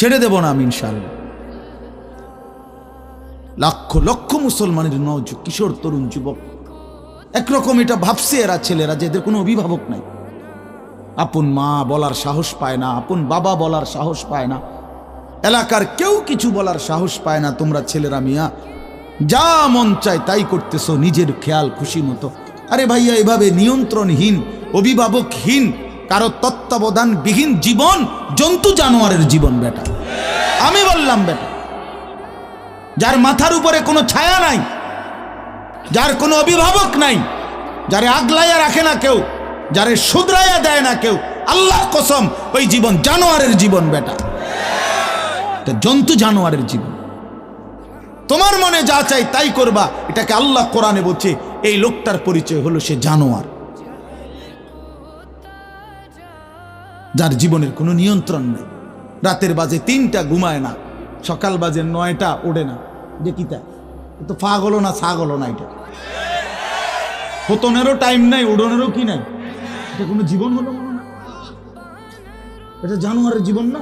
ছেড়ে দেব না আমি ইনশাল্লাহ লক্ষ লক্ষ মুসলমানের নজ কিশোর, তরুণ, যুবক। একরকম এটা ভাবছে এরা ছেলেরা যে এদের কোনো অভিভাবক নাই। আপন মা বলার সাহস পায় না, আপন বাবা বলার সাহস পায় না। এলাকার কেউ কিছু বলার সাহস পায় না, তোমরা ছেলেরা মিয়া। যা মন চায় তাই করতেছো, নিজের খেয়াল, খুশি মতো। আরে ভাইয়া, এভাবে নিয়ন্ত্রণহীন, অভিভাবকহীন কারও তত্ত্বাবধানবিহীন জীবন জন্তু জানোয়ারের জীবন, বেটা। আমি বললাম, বেটা, যার মাথার উপরে কোনো ছায়া নাই, যার কোনো অভিভাবক নাই, যারে আগলাইয়া রাখে না কেউ, যারে শুধরাইয়া দেয় না কেউ আল্লাহ কসম, ওই জীবন জানোয়ারের জীবন, বেটা। জন্তু জানোয়ারের জীবন। তোমার মনে যা চাই তাই করবা, এটাকে আল্লাহ কোরআনে বলছে, এই লোকটার পরিচয় হলো সে জানোয়ার। যার জীবনের কোনো নিয়ন্ত্রণ নেই। রাতের বাজে তিনটা ঘুমায় না, সকাল বাজে নয়টা ওড়ে না। যে কিতা তো ফা গলো না সা গলো না এটা। পতনেরও টাইম নাই, উড়নেরও কি নাই? এটা কোনো জীবন হলো না এটা জানোয়ারের জীবন না?